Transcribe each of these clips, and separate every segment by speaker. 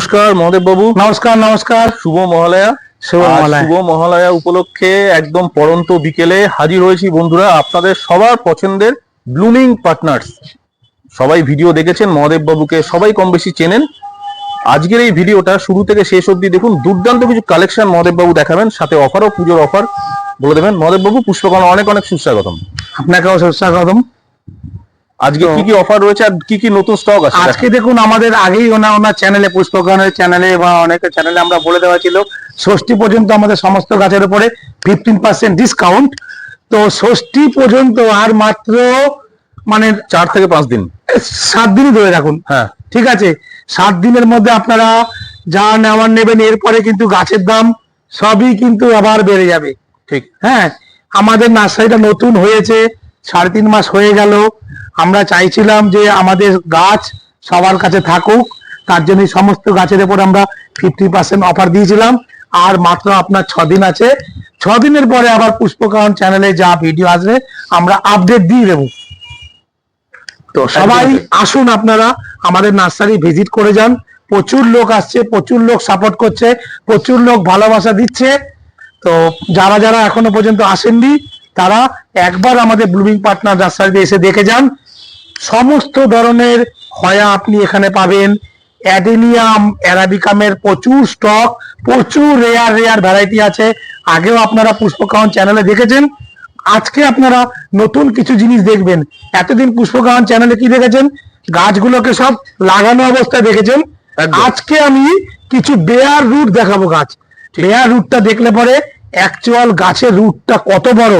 Speaker 1: নমস্কার মহাদেব বাবু।
Speaker 2: নমস্কার নমস্কার।
Speaker 1: শুভ মহালয়া।
Speaker 2: শুভ মহালয়া।
Speaker 1: উপলক্ষে একদম পরন্ত বিকেলে হাজির হয়েছি বন্ধুরা আপনাদের সবার পছন্দের ব্লুমিং পার্টনার্স। সবাই ভিডিও দেখেছেন মহাদেব বাবুকে সবাই কম বেশি চেনেন। আজকের এই ভিডিওটা শুরু থেকে শেষ অবধি দেখুন দুর্দান্ত কিছু কালেকশন মহাদেব বাবু দেখাবেন সাথে অফারও পুজোর অফার বলে দেবেন। মহাদেব বাবু পুষ্পকর্ণ অনেক অনেক সুস্বাগতম।
Speaker 2: আপনাকেও সুস্বাগতম।
Speaker 1: আজকে কি কি অফার রয়েছে আর কি কি নতুন স্টক আছে?
Speaker 2: আজকে দেখুন আমাদের আগেই ওনা ওনার চ্যানেলে পুষ্পকরণের চ্যানেলে বা অনেকের চ্যানেলে আমরা বলে দেওয়া ছিল ষষ্ঠী পর্যন্ত আমাদের সমস্ত গাছের উপরে ফিফটিন পার্সেন্ট ডিসকাউন্ট তো ষষ্ঠী পর্যন্ত আর মাত্র মানে
Speaker 1: চার থেকে পাঁচ দিন।
Speaker 2: সাত দিনই ধরে রাখুন।
Speaker 1: হ্যাঁ।
Speaker 2: ঠিক আছে? সাত দিনের মধ্যে আপনারা যা নেওয়ার নেবেন এরপরে কিন্তু গাছের দাম সবই কিন্তু আবার বেড়ে যাবে।
Speaker 1: ঠিক।
Speaker 2: হ্যাঁ আমাদের নার্সারিটা নতুন হয়েছে। সাড়ে তিন মাস হয়ে গেল। আমরা চাইছিলাম যে আমাদের গাছ সবার কাছে থাকুক তার জন্য সমস্ত গাছের উপর আমরা ফিফটি পার্সেন্ট অফার দিয়েছিলাম। আর মাত্র আপনার ছদিন আছে। ছদিনের পরে আবার পুষ্পকারণ চ্যানেলে যা ভিডিও আসবে আমরা আপডেট দিয়ে দেবো। তো সবাই আসুন আপনারা আমাদের নার্সারি ভিজিট করে যান। প্রচুর লোক আসছে প্রচুর লোক সাপোর্ট করছে প্রচুর লোক ভালোবাসা দিচ্ছে। তো যারা যারা এখনও পর্যন্ত আসেননি তারা একবার আমাদের ব্লুমিং পার্টনার নার্সারিতে এসে দেখে যান। সমস্ত ধরনের হয়া আপনি এখানে পাবেন। অ্যাডেনিয়াম অ্যারাবিকামের প্রচুর স্টক প্রচুর রেয়ার রেয়ার ভ্যারাইটি আছে। আগেও আপনারা পুষ্পকাহন চ্যানেলে দেখেছেন। আজকে আপনারা নতুন কিছু জিনিস দেখবেন। এতদিন পুষ্পকাহন চ্যানেলে কি দেখেছেন? গাছগুলোকে সব লাগানো অবস্থায় দেখেছেন। আজকে আমি কিছু বেয়ার রুট দেখাবো গাছ। বেয়ার রুটটা দেখলে পরে অ্যাকচুয়াল গাছের রুটটা কত বড়?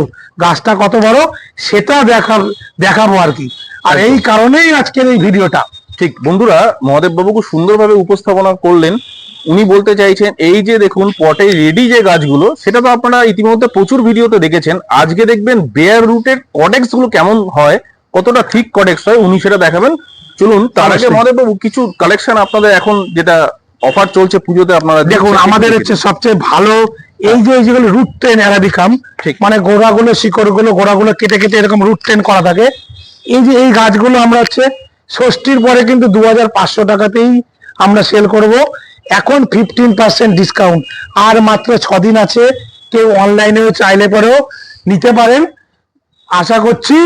Speaker 2: গাছটা কত বড় সেটা দেখার দেখাবো আর কি। আর এই কারণেই আজকের এই ভিডিওটা।
Speaker 1: ঠিক বন্ধুরা মহাদেব বাবু খুব সুন্দরভাবে উপস্থাপনা করলেন। উনি বলতে চাইছেন এই যে দেখুন পটে রেডি যে গাছগুলো সেটা তো আপনারা ইতিমধ্যে প্রচুর ভিডিওতে দেখেছেন। আজকে দেখবেন বেয়ার রুটের কডেক্সগুলো কেমন হয় কতটা ঠিক কডেক্স হয় উনি সেটা দেখাবেন। চলুন তার আগে। মহাদেব বাবু কিছু কালেকশন আপনাদের এখন যেটা অফার চলছে পুজোতে আপনারা
Speaker 2: দেখুন আমাদের হচ্ছে সবচেয়ে ভালো এই যে এই যেগুলো রুট ট্রেন অ্যারাবিকাম
Speaker 1: ঠিক।
Speaker 2: মানে গোড়াগুলো শিকড়গুলো গোড়াগুলো কেটে কেটে এরকম রুট ট্রেন করা থাকে। এই যে এই গাছগুলো আমরা হচ্ছে ষষ্ঠীর পরে কিন্তু দু হাজার পাঁচশো টাকাতেই আমরা সেল করব। এখন ফিফটিন পার্সেন্ট ডিসকাউন্ট আর মাত্র ছ দিন আছে কেউ অনলাইনেও চাইলে পরেও নিতে পারেন। আশা করছি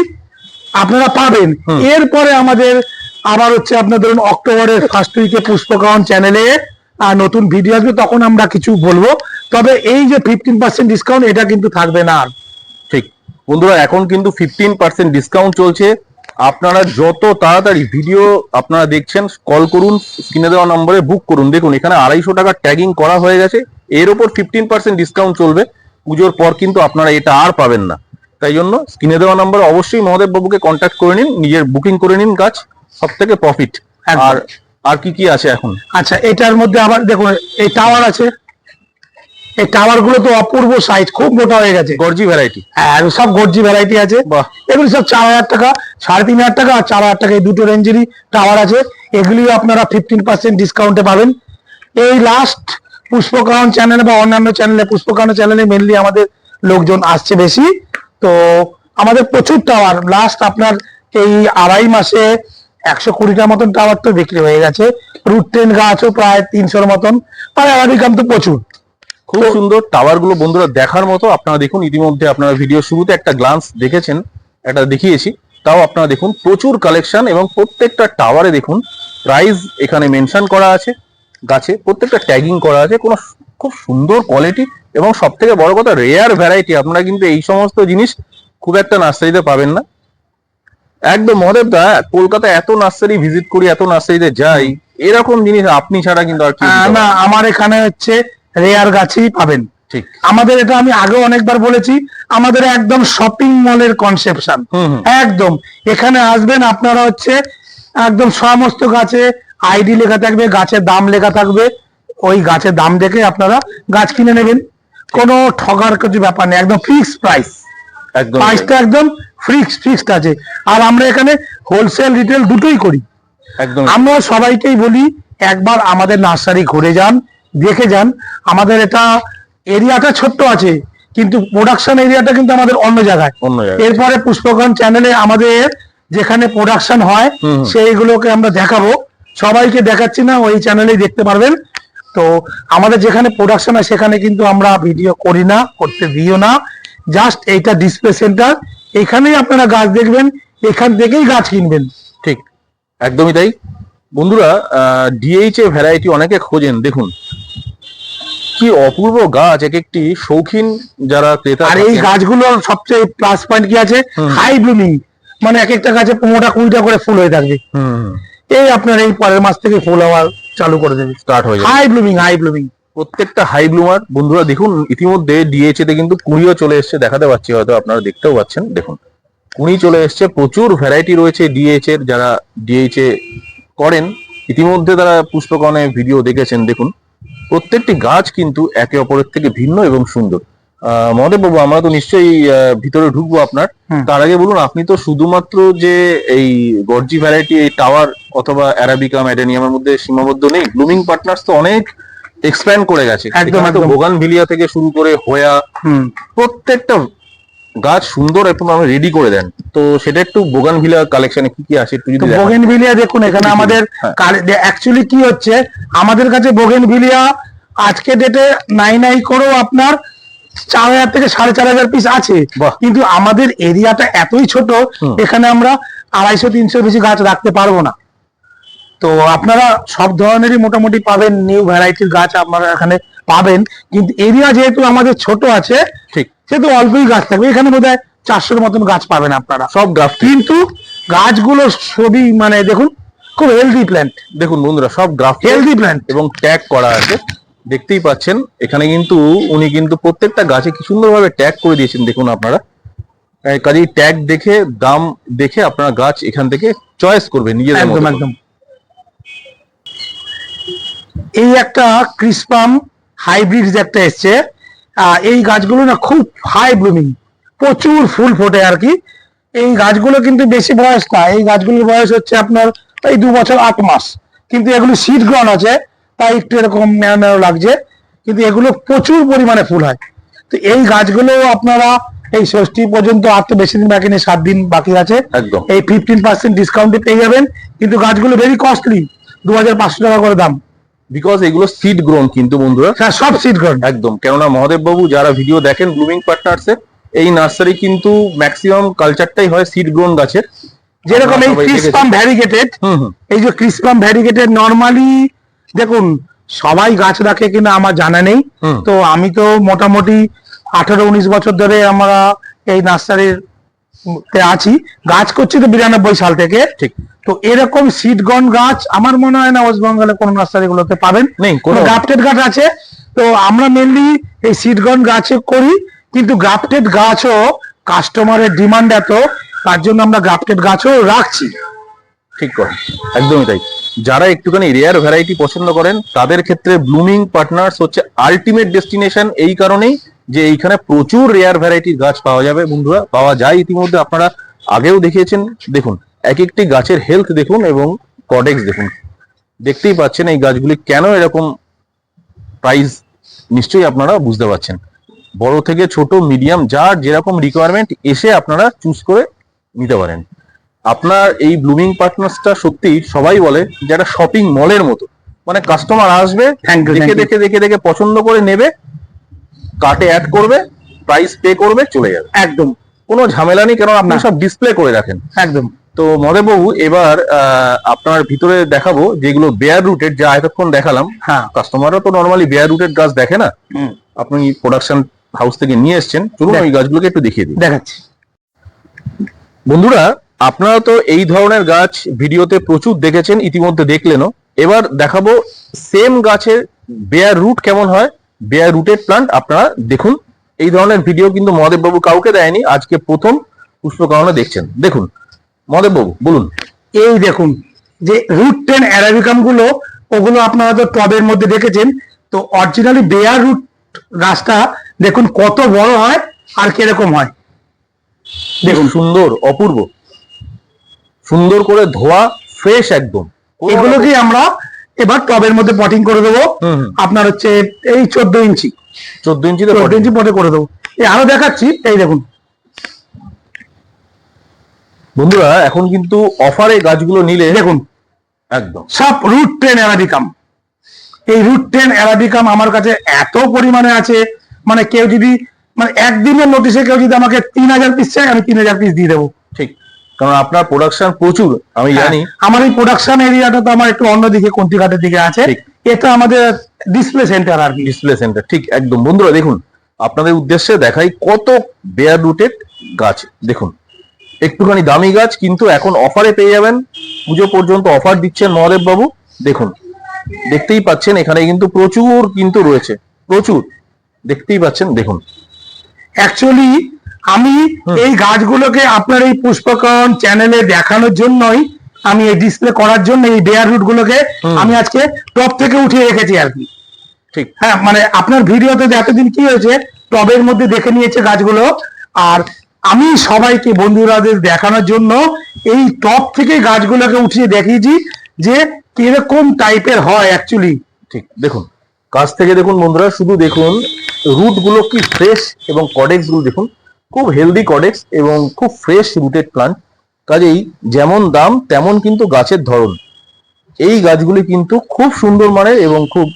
Speaker 2: আপনারা পাবেন। এরপরে আমাদের আবার হচ্ছে আপনার ধরুন অক্টোবরের ফার্স্ট উইকে পুষ্পকরণ চ্যানেলে আর নতুন ভিডিও আসবে তখন আমরা কিছু বলব। তবে এই যে ফিফটিন পার্সেন্ট ডিসকাউন্ট এটা কিন্তু থাকবে না
Speaker 1: ঠিক। বন্ধুরা এখন কিন্তু ফিফটিন পার্সেন্ট ডিসকাউন্ট চলছে। আপনারা যত তাড়াতাড়ি ভিডিও আপনারা দেখছেন কল করুন স্ক্রিনে দেওয়া নম্বরে বুক করুন। দেখুন এখানে আড়াইশো টাকা ট্যাগিং করা হয়ে গেছে। এর ওপর ফিফটিন পার্সেন্ট ডিসকাউন্ট চলবে। পুজোর পর কিন্তু আপনারা এটা আর পাবেন না। তাই জন্য স্ক্রিনে দেওয়া নম্বরে অবশ্যই মহাদেব বাবুকে কন্ট্যাক্ট করে নিন নিজের বুকিং করে নিন গাছ সব থেকে প্রফিট। আর আর কি কি আছে এখন?
Speaker 2: আচ্ছা এটার মধ্যে আবার দেখুন এই টাওয়ার আছে। এই টাওয়ারগুলো তো অপূর্ব সাইজ খুব মোটা হয়ে গেছে।
Speaker 1: গর্জি ভ্যারাইটি
Speaker 2: হ্যাঁ সব গর্জি ভ্যারাইটি আছে।
Speaker 1: বাহ।
Speaker 2: এগুলি সব চার হাজার টাকা সাড়ে তিন হাজার টাকা আর চার হাজার টাকা এই দুটো রেঞ্জেরই টাওয়ার আছে। এগুলিও আপনারা ফিফটিন পার্সেন্ট ডিসকাউন্টে পাবেন। এই লাস্ট পুষ্পকাহন চ্যানেলে বা অন্যান্য চ্যানেলে পুষ্পকাহন চ্যানেলে মেনলি আমাদের লোকজন আসছে বেশি। তো আমাদের প্রচুর টাওয়ার লাস্ট আপনার এই আড়াই মাসে একশো কুড়িটার মতন টাওয়ার তো বিক্রি হয়ে গেছে। রুট টেন গাছও প্রায় তিনশোর মতন। আর আরাবিকাম তো প্রচুর।
Speaker 1: খুব সুন্দর টাওয়ারগুলো বন্ধুরা দেখার মতো। আপনারা দেখুন ইতিমধ্যে আপনারা ভিডিও শুরুতে একটা গ্লান্স দেখেছেন একটা দেখিয়েছি। তাও আপনারা দেখুন প্রচুর কালেকশন এবং প্রত্যেকটা টাওয়ারে দেখুন প্রাইস এখানে মেনশন করা আছে গাছে প্রত্যেকটা ট্যাগিং করা আছে কোনো খুব সুন্দর কোয়ালিটি এবং সব থেকে বড় কথা রেয়ার ভ্যারাইটি আপনারা কিন্তু এই সমস্ত জিনিস খুব একটা নার্সারিতে পাবেন না। একদম মহাদেব দা কলকাতা এত নার্সারি ভিজিট করি এত নার্সারিতে যাই এরকম জিনিস আপনি ছাড়া কিন্তু আর
Speaker 2: না। আমার এখানে হচ্ছে রেয়ার গাছই পাবেন। আমাদের এটা আমি আগেও অনেকবার বলেছি আমাদের একদম শপিং মলের কনসেপশন একদম। এখানে আসবেন আপনারা হচ্ছে একদম সমস্ত গাছে আইডি লেখা থাকবে গাছের দাম লেখা থাকবে। ওই গাছের দাম দেখে আপনারা গাছ কিনে নেবেন। কোনো ঠগার কিছু ব্যাপার নেই একদম ফিক্স প্রাইস প্রাইসটা একদম ফিক্স ফিক্সড আছে। আর আমরা এখানে হোলসেল রিটেল দুটোই করি।
Speaker 1: একদম।
Speaker 2: আমরা সবাইকেই বলি একবার আমাদের নার্সারি ঘুরে যান দেখে যান আমাদের এটা এরিয়াটা ছোট্ট আছে কিন্তু প্রোডাকশন এরিয়াটা কিন্তু আমাদের অন্য জায়গায়। এরপরে পুষ্পকরণ চ্যানেলে আমাদের যেখানে প্রোডাকশন হয়। সেইগুলোকে আমরা দেখাবো। সবাইকে দেখাচ্ছি না ওই চ্যানেলেই দেখতে পারবেন। তো আমাদের যেখানে প্রোডাকশন হয় সেখানে কিন্তু আমরা ভিডিও করি না করতে দিও না। জাস্ট এইটা ডিসপ্লে সেন্টার এখানেই আপনারা গাছ দেখবেন এখান থেকেই গাছ কিনবেন।
Speaker 1: ঠিক একদমই তাই। বন্ধুরা ডিএইচ এ ভ্যারাইটি অনেকে খোঁজেন দেখুন। কি অপূর্ব গাছ এক একটি শৌখিন যারা ক্রেতা
Speaker 2: আর এই গাছগুলোর সবচেয়ে প্লাস পয়েন্ট কি আছে? হাই ব্লুমিং মানে এক একটা গাছে পনেরোটা কুড়িটা করে ফুল হয়ে থাকবে। এই আপনার এই পরের মাস থেকে ফুল আবার চালু করে দেবে।
Speaker 1: স্টার্ট হয়ে যাবে।
Speaker 2: হাই ব্লুমিং হাই ব্লুমিং
Speaker 1: প্রত্যেকটা হাই ব্লুমার বন্ধুরা দেখুন ইতিমধ্যে ডিএইচ তে কিন্তু কুড়িও চলে এসেছে দেখাতে পাচ্ছি হয়তো আপনারা দেখতেও পাচ্ছেন। দেখুন কুড়ি চলে এসেছে প্রচুর ভ্যারাইটি রয়েছে ডিএইচ এর যারা ডিএইচ এ করেন। ইতিমধ্যে তারা পুষ্পকর্ণে ভিডিও দেখেছেন দেখুন। প্রত্যেকটি গাছ কিন্তু একে অপরের থেকে ভিন্ন এবং সুন্দর। মহাদেব বাবু আমরা তো নিশ্চয়ই ভিতরে ঢুকবো আপনার। তার আগে বলুন আপনি তো শুধুমাত্র যে এই গর্জি ভ্যারাইটি এই টাওয়ার অথবা অ্যারাবিকা ম্যাডেনিয়ামের মধ্যে সীমাবদ্ধ নেই ব্লুমিং পার্টনার্স তো অনেক এক্সপ্যান্ড করে গেছে।
Speaker 2: একদম, একদম।
Speaker 1: ভোগান ভিলিয়া থেকে শুরু করে হোয়া প্রত্যেকটা গাছ সুন্দর এবং আপনি রেডি করে দেন তো সেটা একটু বোগান ভিলা কালেকশনে কি কি আছে একটু যদি দেখান।
Speaker 2: বোগেনভিলিয়া দেখুন এখানে আমাদের
Speaker 1: হ্যাঁ।
Speaker 2: অ্যাকচুয়ালি কি হচ্ছে আমাদের কাছে বোগেনভিলিয়া আজকে ডেটে নাই নাই করেও আপনার চার হাজার থেকে সাড়ে চার হাজার পিস আছে। কিন্তু আমাদের এরিয়াটা এতই ছোট এখানে আমরা আড়াইশো তিনশো বেশি গাছ রাখতে পারব না তো আপনারা সব ধরনেরই মোটামুটি পাবেন নিউ ভ্যারাইটির গাছ আপনারা এখানে পাবেন কিন্তু এরিয়া যেহেতু আমাদের ছোট আছে
Speaker 1: ঠিক
Speaker 2: সেহেতু অল্পই গাছ থাকবে এখানে বোধ হয় চারশোর মতন গাছ পাবেন আপনারা।
Speaker 1: সব গ্রাফট
Speaker 2: কিন্তু গাছগুলো সবই মানে দেখুন খুব হেলদি প্ল্যান্ট
Speaker 1: দেখুন বন্ধুরা সব গ্রাফট
Speaker 2: হেলদি প্ল্যান্ট
Speaker 1: এবং ট্যাগ করা আছে। দেখতেই পাচ্ছেন এখানে কিন্তু উনি কিন্তু প্রত্যেকটা গাছে কি সুন্দরভাবে ট্যাগ করে দিয়েছেন দেখুন আপনারা। কাজেই ট্যাগ দেখে দাম দেখে আপনারা গাছ এখান থেকে চয়েস করবেন নিজের
Speaker 2: একদম একদম। এই একটা ক্রিসপাম হাইব্রিড যে একটা এসছে এই গাছগুলো না খুব হাই ব্লুমিং প্রচুর ফুল ফোটে আর কি। এই গাছগুলো কিন্তু বেশি বয়স না। এই গাছগুলোর বয়স হচ্ছে আপনার এই দু বছর আট মাস। কিন্তু এগুলো সিড গ্রহণ আছে তাই একটু এরকম ম্যাও ম্যাও লাগছে। কিন্তু এগুলো প্রচুর পরিমাণে ফুল হয়। তো এই গাছগুলো আপনারা এই ষষ্ঠী পর্যন্ত আর তো বেশি দিন বাকি নেই সাত দিন বাকি আছে।
Speaker 1: একদম।
Speaker 2: এই ফিফটিন পার্সেন্ট ডিসকাউন্টে পেয়ে যাবেন। কিন্তু গাছগুলো ভেরি কস্টলি দু হাজার পাঁচশো টাকা করে দাম।
Speaker 1: বিকজ এগুলো সিড গ্রোন কিন্তু বন্ধুরা।
Speaker 2: হ্যাঁ সব সিট গ্রহণ
Speaker 1: একদম। কেননা মহাদেব বাবু যারা ভিডিও দেখেন ব্লুমিং পার্টনার্স এর এই নার্সারি কিন্তু ম্যাক্সিমাম কালচারটাই হয় সিড গ্রোন গাছের।
Speaker 2: যেরকম এই ক্রিসপাম ভ্যারিগেটেড এই যে ক্রিসপাম ভ্যারিগেটেড নর্মালি দেখুন সবাই গাছ রাখে কিনা আমার জানা নেই। তো আমি তো মোটামুটি আঠারো উনিশ বছর ধরে আমরা এই নার্সারির আছি। গাছ করছি তো বিরানব্বই সাল থেকে।
Speaker 1: ঠিক।
Speaker 2: তো এরকম সিডগন গাছ আমার মনে হয় না ওয়েস্ট বেঙ্গলে কোনো নার্সারি গুলোতে পাবেন।
Speaker 1: নেই, কোনো-
Speaker 2: গ্রাফটেড গাছ আছে। তো আমরা মেনলি এই সিডগন গাছে করি। কিন্তু গ্রাফটেড গাছও কাস্টমারের ডিমান্ড এত তার জন্য আমরা গ্রাফটেড গাছও রাখছি।
Speaker 1: ঠিক কথা একদমই তাই। যারা একটুখানি রেয়ার ভ্যারাইটি পছন্দ করেন তাদের ক্ষেত্রে ব্লুমিং পার্টনার্স হচ্ছে আলটিমেট ডেস্টিনেশন এই কারণেই। যে এইখানে প্রচুর রেয়ার ভ্যারাইটির গাছ পাওয়া যাবে বন্ধুরা পাওয়া যায় ইতিমধ্যে আপনারা আগেও দেখিয়েছেন। দেখুন এক একটি গাছের হেলথ দেখুন এবং প্রডেক্টস দেখুন। দেখতেই পাচ্ছেন এই গাছগুলি কেন এরকম প্রাইস নিশ্চয়ই আপনারা বুঝতে পারছেন। বড় থেকে ছোট মিডিয়াম যার যেরকম রিকোয়ারমেন্ট এসে আপনারা চুজ করে নিতে পারেন। আপনার এই ব্লুমিং পার্টনার্সটা সত্যি সবাই বলে যে একটা শপিং মলের মতো। মানে কাস্টমার আসবে দেখে দেখে দেখে দেখে পছন্দ করে নেবে কার্টে অ্যাড করবে প্রাইস পে করবে চলে যাবে।
Speaker 2: একদম।
Speaker 1: কোনো ঝামেলা নেই কারণ আপনি সব ডিসপ্লে করে রাখেন।
Speaker 2: একদম।
Speaker 1: তো মদেবাবু এবার আপনার ভিতরে দেখাবো যেগুলো বেয়ার রুটেড যা এতক্ষণ দেখালাম।
Speaker 2: হ্যাঁ।
Speaker 1: কাস্টমাররা তো নর্মালি বেয়ার রুটেড গাছ দেখে না। আপনি প্রোডাকশন হাউস থেকে নিয়ে এসেছেন। চলুন। ওই গাছগুলোকে একটু দেখিয়ে দিই।
Speaker 2: দেখাচ্ছি।
Speaker 1: বন্ধুরা আপনারা তো এই ধরনের গাছ ভিডিওতে প্রচুর দেখেছেন ইতিমধ্যে দেখলেনও। এবার দেখাবো সেম গাছের বেয়ার রুট কেমন হয়। বেয়ার রুটেড প্লান্ট আপনারা দেখুন। এই ধরনের ভিডিও কিন্তু মহাদেব বাবু কাউকে দেয়নি। আজকে প্রথম পুষ্পকারণে দেখছেন। দেখুন মহাদেব বাবু বলুন।
Speaker 2: এই দেখুন যে রুট টেন অ্যারাবিকামগুলো ওগুলো আপনারা তো টবের মধ্যে দেখেছেন। তো অরিজিনালি বেয়ার রুট গাছটা দেখুন কত বড় হয় আর কীরকম হয়।
Speaker 1: দেখুন। সুন্দর অপূর্ব। সুন্দর করে ধোয়া ফ্রেশ একদম।
Speaker 2: এগুলোকেই আমরা এবার টবের মধ্যে পটিং করে দেবো। আপনার হচ্ছে এই চোদ্দ ইঞ্চি।
Speaker 1: চোদ্দ ইঞ্চিতে
Speaker 2: চোদ্দ ইঞ্চি পটে করে দেবো। এই আরও দেখাচ্ছি এই দেখুন।
Speaker 1: বন্ধুরা এখন কিন্তু অফারে গাছগুলো নিলে
Speaker 2: দেখুন
Speaker 1: একদম।
Speaker 2: সব রুট টেন অ্যারাবিকাম এই রুট টেন অ্যারাবিকাম আমার কাছে এত পরিমাণে আছে। মানে কেউ যদি মানে একদিনের নোটিশে কেউ যদি আমাকে তিন হাজার পিস চাই আমি তিন হাজার পিস দিয়ে দেবো।
Speaker 1: কারণ আপনার প্রোডাকশন প্রচুর আমি জানি।
Speaker 2: হ্যাঁ, আমার এই প্রোডাকশন এরিয়াটা তো আমার একটু অন্যদিকে কন্টিঘাটের দিকে আছে। এটা আমাদের ডিসপ্লে সেন্টার আর
Speaker 1: ডিসপ্লে সেন্টার ঠিক একদম। বন্ধুরা দেখুন আপনাদের উদ্দেশ্যে দেখাই কত বেয়ার রুটেড গাছ। দেখুন একটুখানি দামি গাছ কিন্তু এখন অফারে পেয়ে যাবেন। পুজো পর্যন্ত অফার দিচ্ছেন মহাদেব বাবু দেখুন দেখতেই পাচ্ছেন এখানে কিন্তু প্রচুর কিন্তু রয়েছে। প্রচুর। দেখতেই পাচ্ছেন দেখুন।
Speaker 2: অ্যাকচুয়ালি আমি এই গাছগুলোকে আপনার এই পুষ্পকরণ চ্যানেলে দেখানোর জন্যই আমি এই ডিসপ্লে করার জন্য এই বেয়ার রুট গুলোকে আমি আজকে টপ থেকে উঠিয়ে রেখেছি আর কি।
Speaker 1: ঠিক।
Speaker 2: হ্যাঁ মানে আপনার ভিডিওতে এতদিন কি হয়েছে টবের মধ্যে দেখে নিয়েছে গাছগুলো। আর আমি সবাইকে বন্ধুরাদের দেখানোর জন্য এই টপ থেকে গাছগুলোকে উঠিয়ে দেখিয়েছি যে কীরকম টাইপের হয় অ্যাকচুয়ালি
Speaker 1: ঠিক দেখুন কাছ থেকে দেখুন বন্ধুরা শুধু দেখুন রুটগুলো কি ফ্রেশ এবং কডেক্সগুলো দেখুন। খুব হেলদি কডেক্স এবং খুব ফ্রেশ রুটেড প্লান্ট কাজেই যেমন দাম তেমন কিন্তু গাছের ধরন। এই গাছগুলি কিন্তু খুব সুন্দর মানের এবং খুব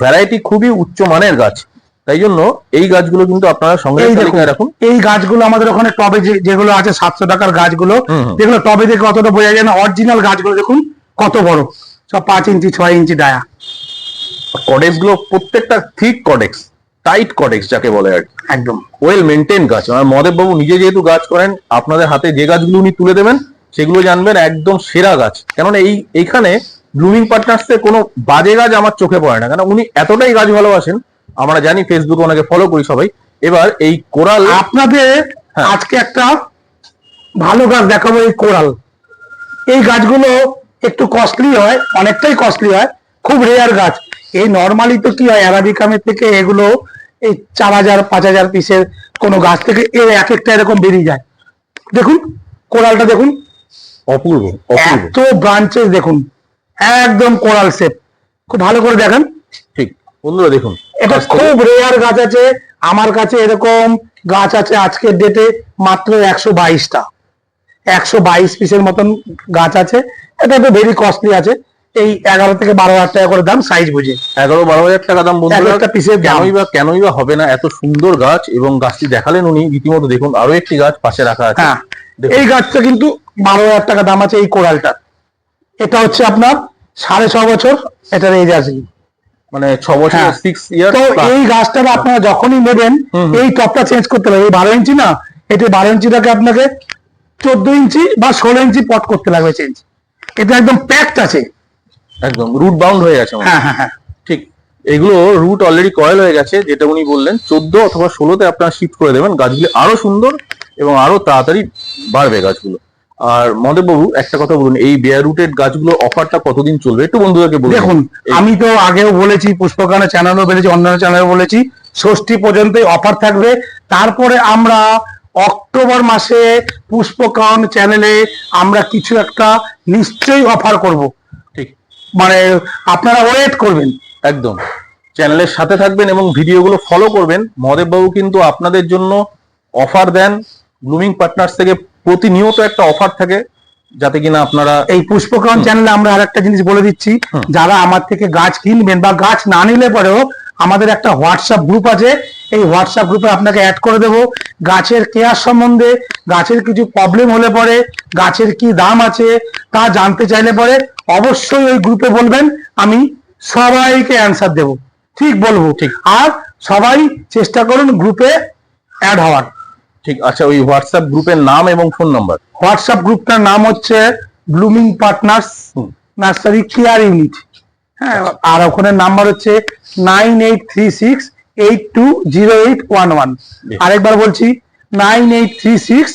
Speaker 1: ভ্যারাইটি খুবই উচ্চ মানের গাছ। তাই জন্য এই গাছগুলো কিন্তু আপনারা সঙ্গে তালিকায় রাখুন।
Speaker 2: এই গাছগুলো আমাদের ওখানে টবে যেগুলো আছে সাতশো টাকার গাছগুলো। যেগুলো টবে দেখে অতটা বোঝা যায় না অরিজিনাল গাছগুলো দেখুন কত বড়। সব পাঁচ ইঞ্চি ছয় ইঞ্চি ডায়া।
Speaker 1: কডেক্সগুলো প্রত্যেকটা থিক কডেক্স টাইট কডেক্স যাকে বলে আর কি।
Speaker 2: একদম।
Speaker 1: ওয়েল মেনটেন গাছ। আর মহাদেব বাবু নিজে যেহেতু গাছ করেন আপনাদের হাতে যে গাছগুলো উনি তুলে দেবেন সেগুলো জানবেন একদম সেরা গাছ। কেননা এই এইখানে ব্লুমিং পার্টনার্স এর কোনো বাজে গাছ আমার চোখে পড়ে না। কেন উনি এতটাই গাছ ভালোবাসেন আমরা জানি ফেসবুকে ওনাকে ফলো করি সবাই। এবার এই কোরাল
Speaker 2: আপনাদের
Speaker 1: হ্যাঁ।
Speaker 2: আজকে একটা ভালো গাছ দেখাবো এই কোরাল। এই গাছগুলো একটু কস্টলি হয় অনেকটাই কস্টলি হয়। খুব রেয়ার গাছ। এই নর্মালি তো কি হয় অ্যারাবিকামের থেকে এগুলো এই চার হাজার পাঁচ হাজার পিসের কোনো গাছ থেকে এর এক একটা এরকম বেরিয়ে যায়। দেখুন কোরালটা দেখুন।
Speaker 1: অপূর্ব
Speaker 2: এত ব্রাঞ্চেস দেখুন একদম কোরাল শেপ খুব ভালো করে দেখেন।
Speaker 1: ঠিক বন্ধুরা দেখুন।
Speaker 2: এটা খুব রেয়ার গাছ আছে আমার কাছে এরকম গাছ আছে আজকের ডেটে মাত্র একশো বাইশটা। একশো বাইশ পিসের মতন গাছ আছে। এটা তো ভেরি কস্টলি আছে। এই এগারো থেকে বারো হাজার টাকা করে দাম সাইজ বুঝে।
Speaker 1: এগারো বারো হাজার টাকা দাম বন্ধুরা
Speaker 2: এক একটা দাম।
Speaker 1: কেনই বা কেনই বা হবে না এত সুন্দর গাছ এবং গাছটি দেখালেন উনি রীতিমতো দেখুন আরও একটি গাছ পাশে রাখা আছে।
Speaker 2: হ্যাঁ এই গাছটা কিন্তু বারো হাজার টাকা দাম আছে এই কোড়ালটা। এটা হচ্ছে আপনার সাড়ে ছ বছর এটার এজ আছে।
Speaker 1: মানে ছ বছর
Speaker 2: হ্যাঁ।
Speaker 1: সিক্স ইয়ার
Speaker 2: তো এই গাছটা আপনারা যখনই নেবেন। এই টপটা চেঞ্জ করতে হবে এই বারো ইঞ্চি না এটা বারো ইঞ্চিটাকে আপনাকে চোদ্দ ইঞ্চি বা ষোলো ইঞ্চি পট করতে লাগবে চেঞ্জ এটা একদম প্যাকড আছে।
Speaker 1: একদম রুট বাউন্ড হয়ে গেছে
Speaker 2: হ্যাঁ হ্যাঁ হ্যাঁ।
Speaker 1: ঠিক এগুলো রুট অলরেডি কয়েল হয়ে গেছে যেটা উনি বললেন চোদ্দ অথবা ষোলোতে আপনারা শিফট করে দেবেন গাছগুলি আরও সুন্দর এবং আরও তাড়াতাড়ি বাড়বে গাছগুলো। আর মদেব বাবু একটা কথা বলুন এই বেয়ার রুটেড গাছগুলো অফারটা কতদিন চলবে? একটু বন্ধুদেরকে বলুন।
Speaker 2: দেখুন আমি তো আগেও বলেছি পুষ্পকানা চ্যানেলও বলেছি অন্যান্য চ্যানেলও বলেছি ষষ্ঠী পর্যন্তই অফার থাকবে। তারপরে আমরা অক্টোবর মাসে পুষ্পকান চ্যানেলে আমরা কিছু একটা নিশ্চয়ই অফার করব। মানে আপনারা ওয়েট করবেন।
Speaker 1: একদম। চ্যানেলের সাথে থাকবেন এবং ভিডিওগুলো ফলো করবেন। মহাদেব বাবু কিন্তু আপনাদের জন্য অফার দেন। ব্লুমিং পার্টনার্স থেকে প্রতিনিয়ত একটা অফার থাকে যাতে কিনা আপনারা
Speaker 2: এই পুষ্পকরণ চ্যানেলে আমরা আর একটা জিনিস বলে দিচ্ছি। যারা আমার থেকে গাছ কিনবেন বা গাছ না নিলে পরেও আমাদের একটা হোয়াটসঅ্যাপ গ্রুপ আছে। এই হোয়াটসঅ্যাপ গ্রুপে আপনাকে অ্যাড করে দেবো। গাছের কেয়ার সম্বন্ধে গাছের কিছু প্রবলেম হলে পরে গাছের কি দাম আছে তা জানতে চাইলে পরে অবশ্যই ওই গ্রুপে বলবেন আমি সবাইকে অ্যান্সার দেব ঠিক বলব
Speaker 1: ঠিক।
Speaker 2: আর সবাই চেষ্টা করুন গ্রুপে অ্যাড হওয়ার
Speaker 1: ঠিক আচ্ছা ওই হোয়াটসঅ্যাপ গ্রুপের নাম এবং ফোন নাম্বার
Speaker 2: হোয়াটসঅ্যাপ গ্রুপটার নাম হচ্ছে blooming partners. Nursery care unit হ্যাঁ আর ওখানে নাম্বার হচ্ছে nine eight three six eight two zero eight one one. আরেকবার বলছি nine eight three six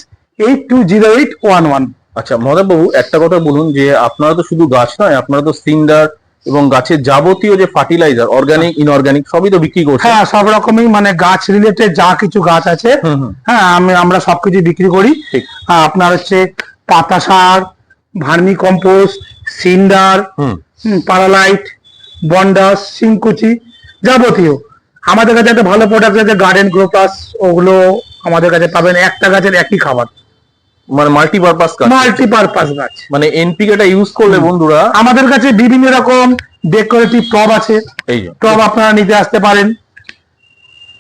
Speaker 2: eight two zero eight one one
Speaker 1: আচ্ছা মহাদেব বাবু একটা কথা বলুন যে আপনারা তো শুধু গাছ নয় আপনারা তো সিন্ডার এবং গাছের যাবতীয় যে ফার্টিলাইজার অর্গানিক ইনঅর্গানিক সবই তো বিক্রি করছেন।
Speaker 2: হ্যাঁ সব রকমই মানে গাছ রিলেটেড যা কিছু গাছ আছে। হ্যাঁ আমি আমরা সবকিছু বিক্রি করি। হ্যাঁ, আপনার হচ্ছে পাতা সার ভার্মি কম্পোস্ট সিন্ডার
Speaker 1: হুম।
Speaker 2: প্যারালাইট বন্ডাস সিংকুচি যাবতীয়। আমাদের কাছে একটা ভালো প্রোডাক্ট আছে গার্ডেন গ্রোপাস ওগুলো আমাদের কাছে পাবেন একটা গাছের একই খাবার।
Speaker 1: মানে মাল্টিপারপাস কাজ
Speaker 2: মাল্টিপারপাস গাছ।
Speaker 1: মানে এনপিকেটা ইউজ করলে বন্ধুরা
Speaker 2: আমাদের কাছে বিভিন্ন রকম ডেকোরেটিভ টব আছে।
Speaker 1: এই
Speaker 2: টব আপনারা নিতে আসতে পারেন।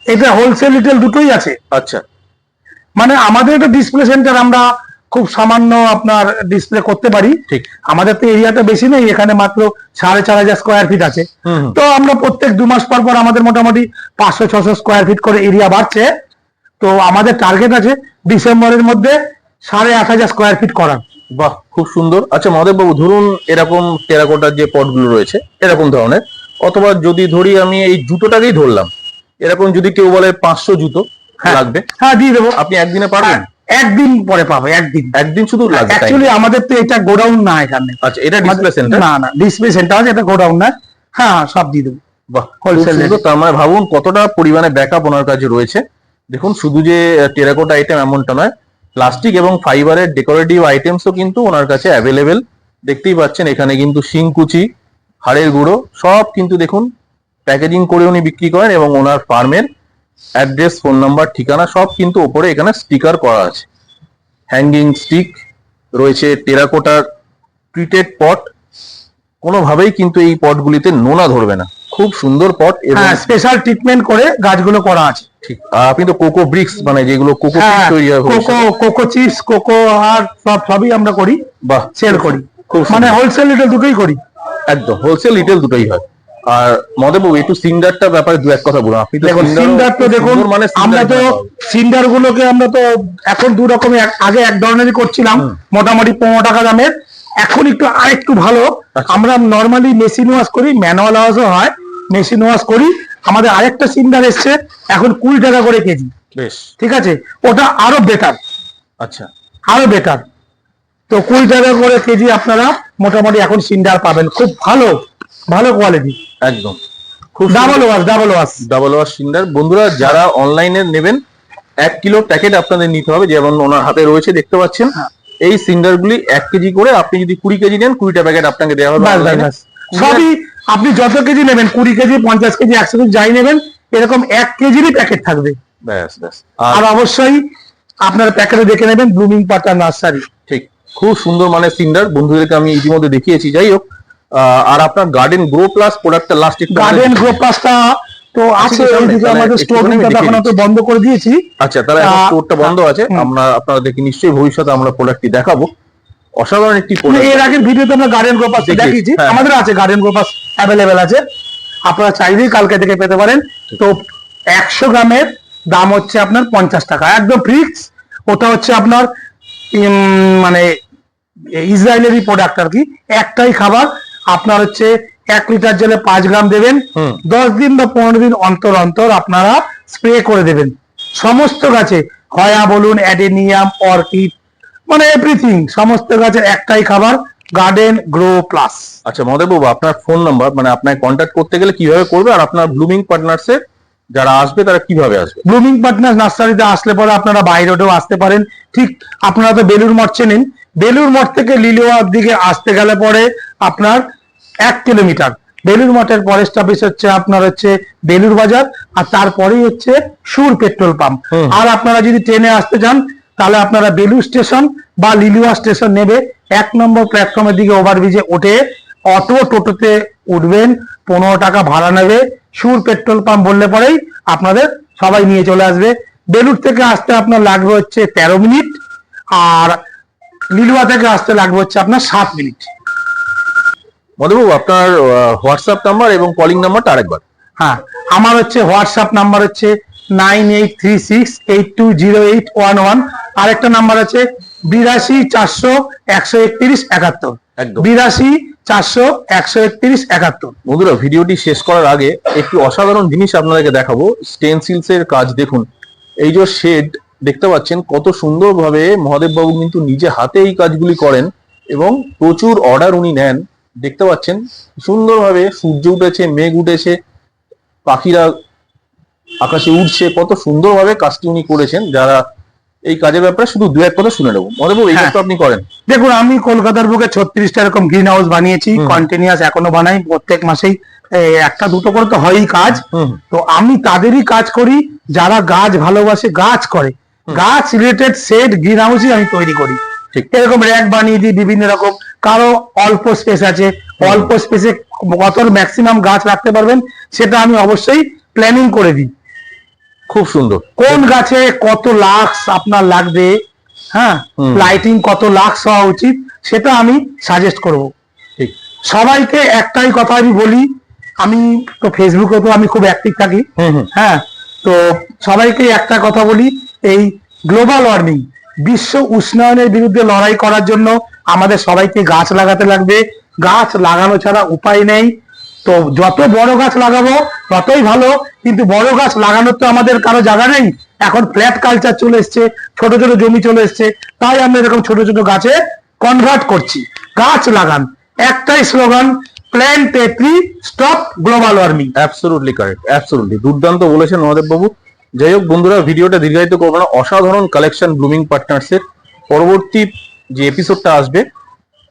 Speaker 2: এটা হোলসেল রিটেল দুটোই আছে।
Speaker 1: আচ্ছা।
Speaker 2: মানে আমাদের একটা ডিসপ্লে সেন্টার আমরা খুব সামান্য আপনার ডিসপ্লে করতে পারি।
Speaker 1: ঠিক।
Speaker 2: আমাদের তো এরিয়াটা বেশি নেই এখানে মাত্র সাড়ে চার হাজার স্কোয়ার ফিট আছে। তো আমরা প্রত্যেক দু মাস পর পর আমাদের মোটামুটি পাঁচশো ছশো স্কোয়ার ফিট করে এরিয়া বাড়ছে। তো আমাদের টার্গেট আছে ডিসেম্বরের মধ্যে সাড়ে আট হাজার স্কোয়ার ফিট করার
Speaker 1: বাহ খুব সুন্দর। আচ্ছা মহাদেব বাবু ধরুন এরকম টেরাকোটার যে পটগুলো রয়েছে এরকম ধরনের অথবা যদি ধরি আমি এই জুতোটাকেই ধরলাম এরকম যদি কেউ বলে পাঁচশো জুতো
Speaker 2: হ্যাঁ।
Speaker 1: লাগবে
Speaker 2: হ্যাঁ দিয়ে দেবো।
Speaker 1: আপনি একদিনে পারবেন?
Speaker 2: একদিন পরে পাবে একদিন।
Speaker 1: একদিন শুধু লাগবে
Speaker 2: অ্যাকচুয়ালি আমাদের তো এটা গোডাউন না এখানে।
Speaker 1: আচ্ছা এটা ডিসপ্লে সেন্টার
Speaker 2: না না ডিসপ্লে সেন্টার আছে এটা গোডাউন না। হ্যাঁ সব দিয়ে দেবো।
Speaker 1: বাহ। তার মানে ভাবুন কতটা পরিমাণে ব্যাকআপ ওনার কাছে রয়েছে। দেখুন শুধু যে টেরাকোটা আইটেম এমনটা নয় প্লাস্টিক এবং ফাইবারের ডেকোরেটিভ আইটেমসও কিন্তু ওনার কাছে অ্যাভেলেবেল দেখতেই পাচ্ছেন, এখানে কিন্তু শিংকুচি হাড়ের গুঁড়ো, সব কিন্তু দেখুন প্যাকেজিং করে উনি বিক্রি করেন এবং ওনার ফার্মের অ্যাড্রেস ফোন নাম্বার ঠিকানা সব কিন্তু ওপরে এখানে স্টিকার করা আছে। হ্যাঙ্গিং স্টিক রয়েছে টেরাকোটার ট্রিটেড পট কোনোভাবেই কিন্তু এই পটগুলিতে নোনা ধরবে না। খুব সুন্দর পট এবং
Speaker 2: হ্যাঁ স্পেশাল ট্রিটমেন্ট করে গাছগুলো করা আছে।
Speaker 1: ঠিক। আপনি তো কোকো ব্রিক্স মানে যেগুলো কোকো
Speaker 2: হ্যাঁ
Speaker 1: তৈরি হয়
Speaker 2: কোকো কোকো চিপস কোকো আর সব সবই আমরা করি
Speaker 1: বাহ
Speaker 2: সেল করি। মানে হোলসেল দুটোই করি।
Speaker 1: একদম হোলসেল দুটোই হয়। আর একটু ব্যাপারে দু এক কথা বলুন। আপনি
Speaker 2: দেখুন
Speaker 1: সিন্ডারও-
Speaker 2: সিন্ডার তো দেখুন
Speaker 1: মানে
Speaker 2: আমরা তো গুলোকে আমরা তো এখন দু রকমের আগে এক ধরনেরই করছিলাম মোটামুটি পনেরো টাকা দামের। এখন একটু আর একটু ভালো।
Speaker 1: আচ্ছা।
Speaker 2: আমরা নর্মালি মেশিন ওয়াশ করি ম্যানুয়াল ওয়াশও হয়। মেশিন ওয়াশ করি আমাদের আরেকটা সিন্ডার এসছে এখন কুড়ি টাকা করে কেজি।
Speaker 1: বেশ।
Speaker 2: ঠিক আছে? ওটা আরও বেটার
Speaker 1: আচ্ছা।
Speaker 2: আরও বেটার তো কুড়ি টাকা করে কেজি আপনারা মোটামুটি এখন সিন্ডার পাবেন। খুব ভালো ভালো কোয়ালিটি
Speaker 1: একদম। খুব
Speaker 2: double wash double wash
Speaker 1: double wash cinder বন্ধুরা যারা অনলাইনে নেবেন এক কিলো প্যাকেট আপনাদের নিতে হবে যেমন ওনার হাতে রয়েছে দেখতে পাচ্ছেন।
Speaker 2: হ্যাঁ।
Speaker 1: এই সিন্ডার গুলি এক কেজি করে আপনি যদি কুড়ি কেজি নেন কুড়িটা প্যাকেট আপনাকে দেওয়া হবে
Speaker 2: সবই আপনি যত কেজি নেবেন কুড়ি কেজি পঞ্চাশ কেজি একশো কেজি যাই নেবেন এরকম এক কেজিরই প্যাকেট থাকবে।
Speaker 1: ব্যাস ব্যাস।
Speaker 2: আর অবশ্যই আপনার প্যাকেটে দেখে নেবেন ব্লুমিং পাতা নার্সারি
Speaker 1: ঠিক খুব সুন্দর মানে সিন্ডার বন্ধুদেরকে আমি ইতিমধ্যে দেখিয়েছি যাই হোক। আহ, আর আপনার গার্ডেন গ্রো প্লাস প্রোডাক্টটা লাস্ট একটু
Speaker 2: গার্ডেন গ্রো প্লাসটা তো আছে এইদিকে আমাদের স্টোর এখন তো বন্ধ করে দিয়েছি।
Speaker 1: আচ্ছা তাহলে স্টোরটা বন্ধ আছে।
Speaker 2: হুম।
Speaker 1: আমরা আপনাদেরকে নিশ্চয়ই ভবিষ্যতে আমরা প্রোডাক্টটি দেখাবো। অসাধারণ একটি
Speaker 2: মানে এর আগের ভিডিওতে আমরা গার্ডেন গ্রো পাস
Speaker 1: দেখিয়েছি, হ্যাঁ।
Speaker 2: আমাদের আছে গার্ডেন গ্রো পাস অ্যাভেলেবেল আছে। আপনারা চাইলেই কালকে থেকে পেতে পারেন। তো একশো গ্রামের দাম হচ্ছে আপনার পঞ্চাশ টাকা। একদম ফিক্স ওটা হচ্ছে আপনার মানে ইসরায়েলেরই প্রোডাক্ট আর কি। একটাই খাবার আপনার হচ্ছে এক লিটার জলে পাঁচ গ্রাম দেবেন। দশ দিন বা পনেরো দিন অন্তর অন্তর আপনারা স্প্রে করে দেবেন। সমস্ত গাছে হয়া বলুন অ্যাডেনিয়াম অর্কিড মানে এভরিথিং সমস্ত গাছের একটাই খাবার গার্ডেন গ্রো প্লাস
Speaker 1: আচ্ছা মহাদেব বাবু আপনার ফোন নাম্বার মানে আপনাকে কন্ট্যাক্ট করতে গেলে কীভাবে করবে আর আপনার ব্লুমিং পার্টনার্স এর যারা আসবে তারা কীভাবে আসবে?
Speaker 2: ব্লুমিং পার্টনার নার্সারিতে আসলে পরে আপনারা বাই রোডেও আসতে পারেন। ঠিক আপনারা তো বেলুর মঠ চেনেন। বেলুর মঠ থেকে লিলুয়ার দিকে আসতে গেলে পরে আপনার এক কিলোমিটার। বেলুর মঠের পরেস্ট অফিস হচ্ছে আপনার হচ্ছে বেলুর বাজার আর তারপরেই হচ্ছে সুর পেট্রোল পাম্প আর আপনারা যদি ট্রেনে আসতে চান তাহলে আপনারা বেলুর স্টেশন বা লিলুয়া স্টেশন নেবে। এক নম্বর প্ল্যাটফর্মের দিকে ওভারব্রিজে ওঠে। অটো টোটোতে উঠবেন পনেরো টাকা ভাড়া নেবে। সুর পেট্রোল পাম্প বললে পরেই আপনাদের সবাই নিয়ে চলে আসবে। বেলুর থেকে আসতে আপনার লাগবে হচ্ছে তেরো মিনিট আর লিলুয়া থেকে আসতে লাগবে হচ্ছে আপনার সাত মিনিট।
Speaker 1: মহাদেব বাবু আপনার হোয়াটসঅ্যাপ নাম্বার এবং কলিং নাম্বারটা আরেকবার।
Speaker 2: হ্যাঁ আমার হচ্ছে হোয়াটসঅ্যাপ নাম্বার হচ্ছে nine eight three six eight two zero eight one one আরেকটা নাম্বার আছে বিরাশি চারশো একশো একত্রিশ একাত্তর। বিরাশি চারশো একশো একত্রিশ একাত্তর।
Speaker 1: বন্ধুরা ভিডিওটি শেষ করার আগে একটি অসাধারণ জিনিস আপনাদেরকে দেখাবো। স্টেনসিলস এর কাজ দেখুন। এই যে শেড দেখতে পাচ্ছেন কত সুন্দরভাবে মহাদেব বাবু কিন্তু নিজে হাতে এই কাজগুলি করেন এবং প্রচুর অর্ডার উনি নেন। দেখতে পাচ্ছেন সুন্দরভাবে সূর্য উঠেছে মেঘ উঠেছে পাখিরা আকাশে উঠছে কত সুন্দরভাবে কাজটি উনি করেছেন। যারা এই কাজের ব্যাপারে শুধু দু এক কথা শুনে নেব। মহাদেব এই
Speaker 2: হ্যাঁ।
Speaker 1: আপনি করেন।
Speaker 2: দেখুন আমি কলকাতার বুকে ছত্রিশটা এরকম গ্রিন হাউস বানিয়েছি
Speaker 1: হুম।
Speaker 2: কন্টিনিউয়াস এখনও বানাই প্রত্যেক মাসেই। একটা দুটো করে তো হয়ই কাজ। তো আমি তাদেরই কাজ করি যারা গাছ ভালোবাসে গাছ করে। গাছ রিলেটেড সেট গ্রিন হাউসই আমি তৈরি করি।
Speaker 1: ঠিক।
Speaker 2: এরকম র্যাক বানিয়ে দিই বিভিন্ন রকম। কারও অল্প স্পেস আছে। অল্প স্পেসে কত ম্যাক্সিমাম গাছ রাখতে পারবেন সেটা আমি অবশ্যই প্ল্যানিং করে দিই।
Speaker 1: খুব সুন্দর।
Speaker 2: কোন গাছে কত লাক্স আপনার লাগবে হ্যাঁ? লাইটিং কত লাক্স হওয়া উচিত সেটা আমি সাজেস্ট করব।
Speaker 1: ঠিক।
Speaker 2: সবাইকে একটাই কথা আমি বলি আমি তো ফেসবুকে তো আমি খুব অ্যাক্টিভ থাকি হ্যাঁ? তো সবাইকে একটা কথা বলি এই গ্লোবাল ওয়ার্মিং বিশ্ব উষ্ণায়নের বিরুদ্ধে লড়াই করার জন্য আমাদের সবাইকে গাছ লাগাতে লাগবে। গাছ লাগানো ছাড়া উপায় নেই তো যত বড় গাছ লাগাবো ততই ভালো। কিন্তু বড় গাছ লাগানোর তো আমাদের কারও জায়গা নেই। এখন ফ্ল্যাট কালচার চলে এসছে, ছোট ছোট জমি চলে এসছে। তাই আমরা এরকম ছোট ছোট গাছে কনভার্ট করছি। গাছ লাগান, একটাই slogan plant a stop global warming
Speaker 1: absolutely correct absolutely দুর্দান্ত বলেছেন মহাদেব বাবু যাই হোক বন্ধুরা, ভিডিওটা দীর্ঘায়িত করব না। অসাধারণ কালেকশন ব্লুমিং পার্টনার্সের পরবর্তী যে এপিসোডটা আসবে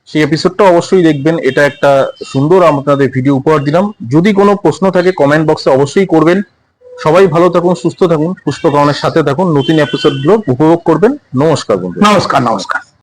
Speaker 1: সেই এপিসোডটা অবশ্যই দেখবেন। এটা একটা সুন্দর আপনাদের ভিডিও উপহার দিলাম। যদি কোনো প্রশ্ন থাকে কমেন্ট বক্সে অবশ্যই করবেন। সবাই ভালো থাকুন, সুস্থ থাকুন পুষ্পকরণের সাথে থাকুন। নতুন এপিসোডগুলো উপভোগ করবেন। নমস্কার বন্ধু
Speaker 2: নমস্কার নমস্কার।